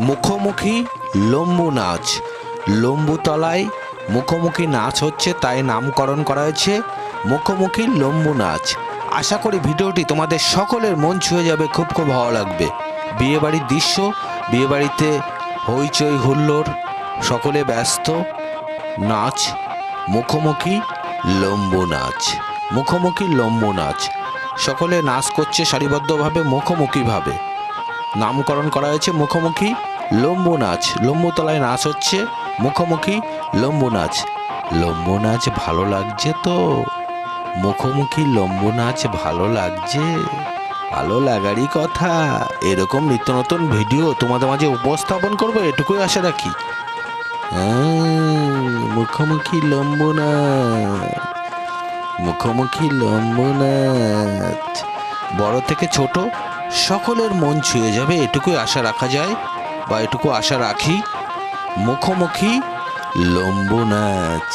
মুখোমুখি লম্বু নাচ। লম্বুতলায় মুখোমুখি নাচ হচ্ছে, তাই নামকরণ করা হয়েছে মুখোমুখি লম্বু নাচ। আশা করি ভিডিওটি তোমাদের সকলের মন ছুঁয়ে যাবে, খুব খুব ভালো লাগবে। বিয়েবাড়ির দৃশ্য, বিয়েবাড়িতে হইচই হুল্লোড়, সকলে ব্যস্ত, নাচ, মুখোমুখি লম্বু নাচ, মুখোমুখি লম্বু নাচ। সকলে নাচ করছে সারিবদ্ধভাবে মুখোমুখিভাবে নামকরণ করা হয়েছে মুখোমুখি লম্বু নাচ লম্বুতলায় নাচ হচ্ছে মুখোমুখি লম্বু নাচ লম্বু নাচ ভালো লাগছে তো? মুখোমুখি লম্বু নাচ ভালো লাগছে? ভালো লাগারই কথা। এরকম নিত্য নতুন ভিডিও তোমাদের মাঝে উপস্থাপন করব, এটুকুই আশা রাখি। মুখোমুখি লম্বু নাচ মুখোমুখি লম্বু নাচ বড় থেকে ছোট সকলের মন ছুঁয়ে যাবে, এটুকুই আশা রাখা যায়, বা এটুকু আশা রাখি, মুখোমুখি লম্বু নাচ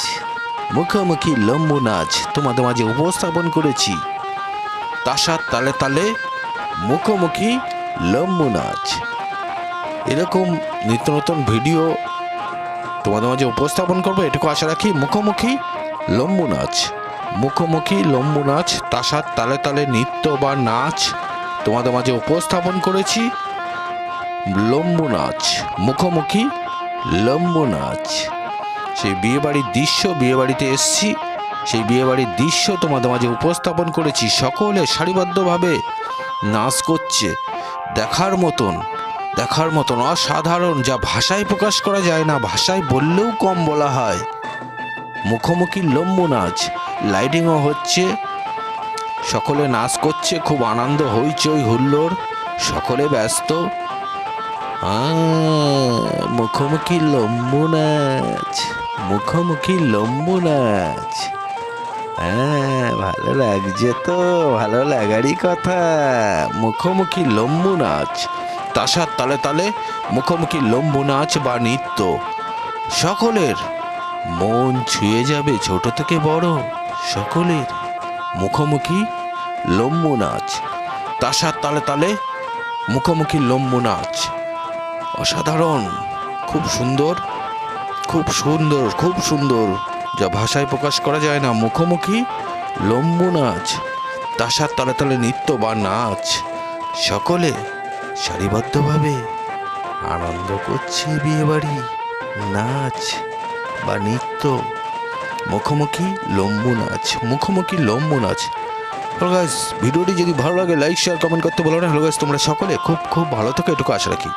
মুখোমুখি লম্বু নাচ তোমাদের মাঝে উপস্থাপন করেছি। তাসার তালে তালে মুখোমুখি লম্বু নাচ এরকম নিত্য নতুন ভিডিও তোমাদের মাঝে উপস্থাপন করব, এটুকু আশা রাখি, মুখোমুখি লম্বু নাচ মুখোমুখি লম্বু নাচ তাসার তালে তালে নৃত্য বা নাচ তোমাদের মাঝে উপস্থাপন করেছি লম্বু নাচ মুখোমুখি লম্বু নাচ সেই বিয়েবাড়ির দৃশ্য, বিয়েবাড়িতে এসছি। সেই বিয়েবাড়ির দৃশ্য তোমাদের মাঝে উপস্থাপন করেছি। সকলে সারিবদ্ধভাবে নাচ করছে। দেখার মতন দেখার মতন অসাধারণ, যা ভাষায় প্রকাশ করা যায় না, ভাষায় বললেও কম বলা হয়। মুখোমুখি লম্বু নাচ লাইটিংও হচ্ছে সকলে নাচ করছে, খুব আনন্দ, হইচই, হুল্লোড়। সকলে ব্যস্ত। মুখোমুখি লম্বু নাচ, মুখোমুখি লম্বু নাচ। হ্যাঁ ভালো লাগছে তো, ভালো লাগারই কথা। মুখোমুখি লম্বু নাচ, তাসার তালে তালে মুখোমুখি লম্বু নাচ বা নৃত্য। সকলের মন ছুঁয়ে যাবে ছোট থেকে বড়, সকলের। মুখোমুখি লম্বু নাচ তাসার তালে তালে মুখোমুখি লম্বু নাচ অসাধারণ, খুব সুন্দর খুব সুন্দর খুব সুন্দর। যা ভাষায় প্রকাশ করা যায় না, মুখোমুখি লম্বু নাচ তাসার তালে তালে নৃত্য বা নাচ। সকলে সারিবদ্ধভাবে আনন্দ করছে বিয়েবাড়ি, নাচ বা নৃত্য। মুখোমুখি লম্বু নাচ, মুখোমুখি লম্বু নাচ। ভিডিওটি যদি ভালো লাগে লাইক শেয়ার কমেন্ট করতে বলো না। হ্যালো গাইস তোমরা সকলে খুব খুব ভালো থেকে, এটুকু আশা রাখি।